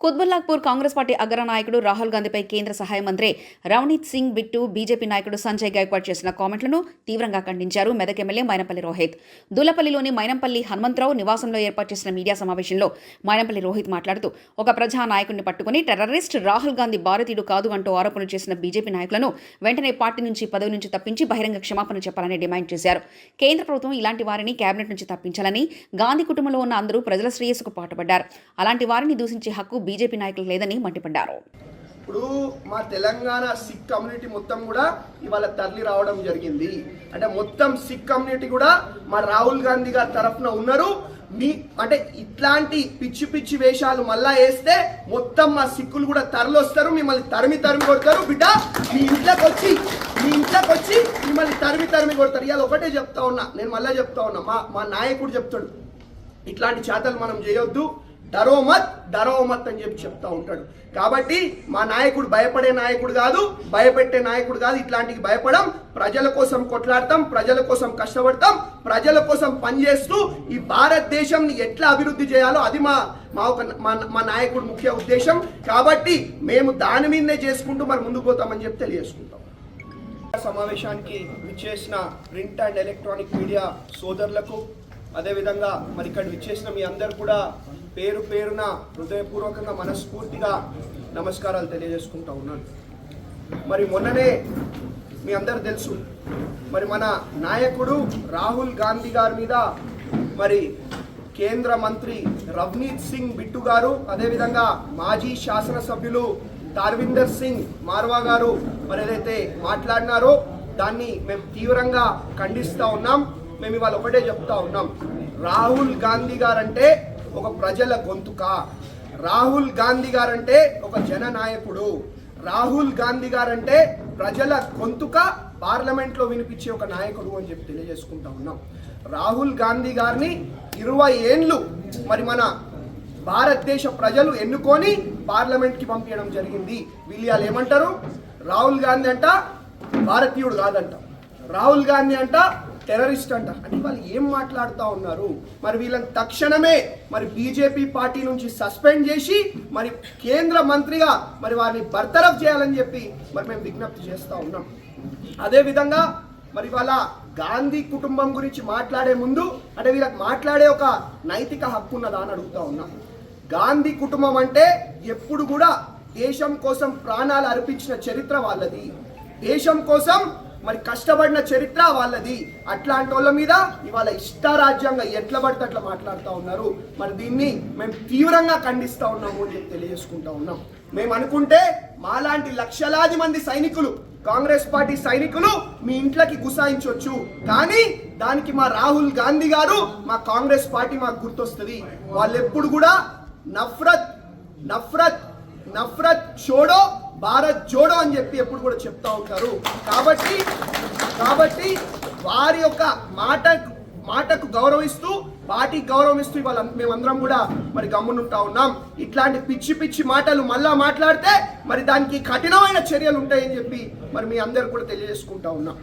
కుత్బుల్లాక్పూర్ Congress party అగ్ర నాయకుడు రాహుల్ గాంధీపై కేంద్ర సహాయ మంత్రి రవనీత్ సింగ్ బిట్టు బీజేపీ నాయకుడు సంజయ్ గాయక్వాడ్ చేసిన కామెంట్లను తీవ్రంగా ఖండించారు మెదక్ ఎమ్మెల్యే మైనంపల్లి రోహిత్. దూలపల్లిలోని మైనంపల్లి హనుమంతరావు నివాసంలో ఏర్పాటు చేసిన మీడియా సమావేశంలో మైనంపల్లి రోహిత్ మాట్లాడుతూ ఒక ప్రజా నాయకుడిని పట్టుకుని టెర్రరిస్ట్ రాహుల్ గాంధీ భారతీయుడు కాదు అంటూ ఆరోపణలు చేసిన బీజేపీ నాయకులను వెంటనే పార్టీ నుంచి పదవి నుంచి తప్పించి బహిరంగ క్షమాపణ చెప్పాలని డిమాండ్ చేశారు. కేంద్ర ప్రభుత్వం ఇలాంటి వారిని కేబినెట్ నుంచి తప్పించాలని గాంధీ కుటుంబంలో ఉన్న అందరూ ప్రజల శ్రేయస్సుకు పాటుపడ్డారు. అలాంటి వారిని దూషించే హక్కు బీజేపీ నాయకులు లేదని మండిపడ్డారు. ఇప్పుడు మా తెలంగాణ సిక్ కమ్యూనిటీ మొత్తం కూడా ఇవాళ తరలి రావడం జరిగింది. అంటే మొత్తం సిక్ కమ్యూనిటీ కూడా మా రాహుల్ గాంధీ గారి తరఫున ఉన్నారు. మీ అంటే ఇట్లాంటి పిచ్చి పిచ్చి వేషాలు మళ్ళా వేస్తే మొత్తం మా సిక్కులు కూడా తరలొస్తారు మిమ్మల్ని తరిమి తరిమి కొడతారు. బిడ్డ మీ ఇంట్లోకి వచ్చి మీ ఇంట్లోకి వచ్చి మిమ్మల్ని తరిమి తరిమి కొడతారు. ఇవాళ ఒకటే చెప్తా ఉన్నా నేను మళ్ళీ చెప్తా ఉన్నా మా మా నాయకుడు చెప్తాడు ఇట్లాంటి చేతలు మనం చేయొద్దు. డరోమత్ డరోమత్ అని చెప్పి చెప్తా ఉంటాడు. కాబట్టి మా నాయకుడు భయపడే నాయకుడు కాదు భయపెట్టే నాయకుడు కాదు ఇట్లాంటికి భయపడం. ప్రజల కోసం కొట్లాడతాం ప్రజల కోసం కష్టపడతాం ప్రజల కోసం పనిచేస్తూ ఈ భారతదేశంని ఎట్లా అభివృద్ధి చేయాలో అది మా మా ఒక మా మా నాయకుడు ముఖ్య ఉద్దేశం. కాబట్టి మేము దాని మీదనే చేసుకుంటూ మరి ముందుకు పోతామని చెప్పి తెలియజేసుకుంటాం. సమావేశానికి విచ్చేసిన ప్రింట్ అండ్ ఎలక్ట్రానిక్ మీడియా సోదరులకు అదేవిధంగా మరి ఇక్కడ విచ్చేసిన మీ అందరు కూడా పేరు పేరున హృదయపూర్వకంగా మనస్ఫూర్తిగా నమస్కారాలు తెలియజేసుకుంటా ఉన్నాను. మరి మొన్ననే మీ అందరు తెలుసు మరి మన నాయకుడు రాహుల్ గాంధీ గారి మీద మరి కేంద్ర మంత్రి రవ్నీత్ సింగ్ బిట్టు గారు అదేవిధంగా మాజీ శాసనసభ్యులు తార్విందర్ సింగ్ మార్వా గారు మరి ఏదైతే మాట్లాడినారో దాన్ని మేము తీవ్రంగా ఖండిస్తూ ఉన్నాం. మేము ఇవాళ ఒకటే చెప్తా ఉన్నాం. రాహుల్ గాంధీ గారంటే ఒక ప్రజల గొంతుక రాహుల్ గాంధీ గారంటే ఒక జననాయకుడు. రాహుల్ గాంధీ గారంటే ప్రజల గొంతుక పార్లమెంట్లో వినిపించే ఒక నాయకుడు అని చెప్పి తెలియజేసుకుంటా ఉన్నాం. రాహుల్ గాంధీ గారిని ఇరవై ఏండ్లు మరి మన భారతదేశ ప్రజలు ఎన్నుకొని పార్లమెంట్కి పంపించడం జరిగింది. వీళ్ళు ఏమంటారు? రాహుల్ గాంధీ అంట భారతీయుడు కాదంట. రాహుల్ గాంధీ అంట టెర్రరిస్ట్ అంట. అంటే వాళ్ళు ఏం మాట్లాడుతూ ఉన్నారు? మరి వీళ్ళని తక్షణమే మరి బీజేపీ పార్టీ నుంచి సస్పెండ్ చేసి మరి కేంద్ర మంత్రిగా మరి వారిని బర్తరఫ్ చేయాలని చెప్పి మరి మేము విజ్ఞప్తి చేస్తూ ఉన్నాం. అదేవిధంగా మరి వాళ్ళ గాంధీ కుటుంబం గురించి మాట్లాడే ముందు అంటే వీళ్ళకి మాట్లాడే ఒక నైతిక హక్కు ఉన్నదా అని అడుగుతా ఉన్నాం. గాంధీ కుటుంబం అంటే ఎప్పుడు కూడా దేశం కోసం ప్రాణాలు అర్పించిన చరిత్ర వాళ్ళది. దేశం కోసం మరి కష్టపడిన చరిత్ర వాళ్ళది. అట్లాంటి వాళ్ళ మీద ఇవాళ ఇష్టారాజ్యంగా ఎట్లా పడితే అట్లా మాట్లాడుతూ ఉన్నారు. మరి దీన్ని మేము తీవ్రంగా ఖండిస్తూ ఉన్నాము అని చెప్పి తెలియజేసుకుంటా ఉన్నాం. మేము అనుకుంటే మాలాంటి లక్షలాది మంది సైనికులు కాంగ్రెస్ పార్టీ సైనికులు మీ ఇంట్లోకి గుసాయించవచ్చు కానీ దానికి మా రాహుల్ గాంధీ గారు మా కాంగ్రెస్ పార్టీ మాకు గుర్తొస్తుంది. వాళ్ళు ఎప్పుడు కూడా నఫరత్ నఫరత్ నఫరత్ చోడో భారత్ జోడో అని చెప్పి ఎప్పుడు కూడా చెప్తా ఉంటారు. కాబట్టి కాబట్టి వారి యొక్క మాట మాటకు గౌరవిస్తూ పార్టీకి గౌరవిస్తూ ఇవాళ మేమందరం కూడా మరి గమ్మునుంటా ఉన్నాం. ఇట్లాంటి పిచ్చి పిచ్చి మాటలు మళ్ళా మాట్లాడితే మరి దానికి కఠినమైన చర్యలు ఉంటాయని చెప్పి మరి మీ అందరు కూడా తెలియజేసుకుంటా ఉన్నాం.